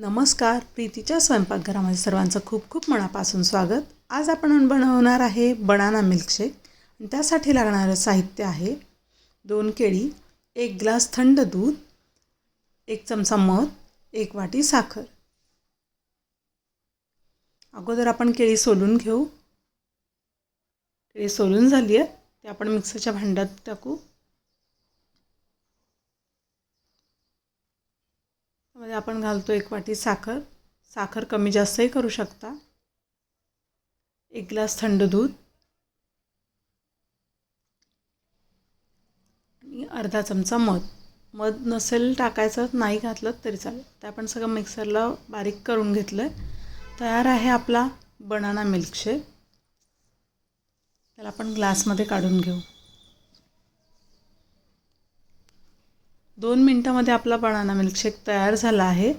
नमस्कार प्रीतीच्या स्वयंपाकघरामध्ये सर्वांचं खूप खूप मनापासून स्वागत. आज आपण बनवणार आहे बनाना मिल्कशेक. आणि त्यासाठी लागणारं साहित्य आहे दोन केळी एक ग्लास थंड दूध एक चमचा मध एक वाटी साखर. अगोदर आपण केळी सोलून घेऊ. केळी सोलून झाली आहे ते आपण मिक्सरच्या भांड्यात टाकू. मध्ये आपण घालतो एक वाटी साखर. साखर कमी जास्तही करू शकता. एक ग्लास थंड दूध. आणि अर्धा चमचा मध. मध नसेल टाकायचं नाही घातलं तरी चालेल. ते आपण सगळं मिक्सरला बारीक करून घेतलं आहे तयार आहे आपला बनाना मिल्कशेक. त्याला आपण ग्लासमध्ये काढून घेऊ. दोन मिनटामध्ये आपला बनाना मिल्कशेक तयार झाला आहे.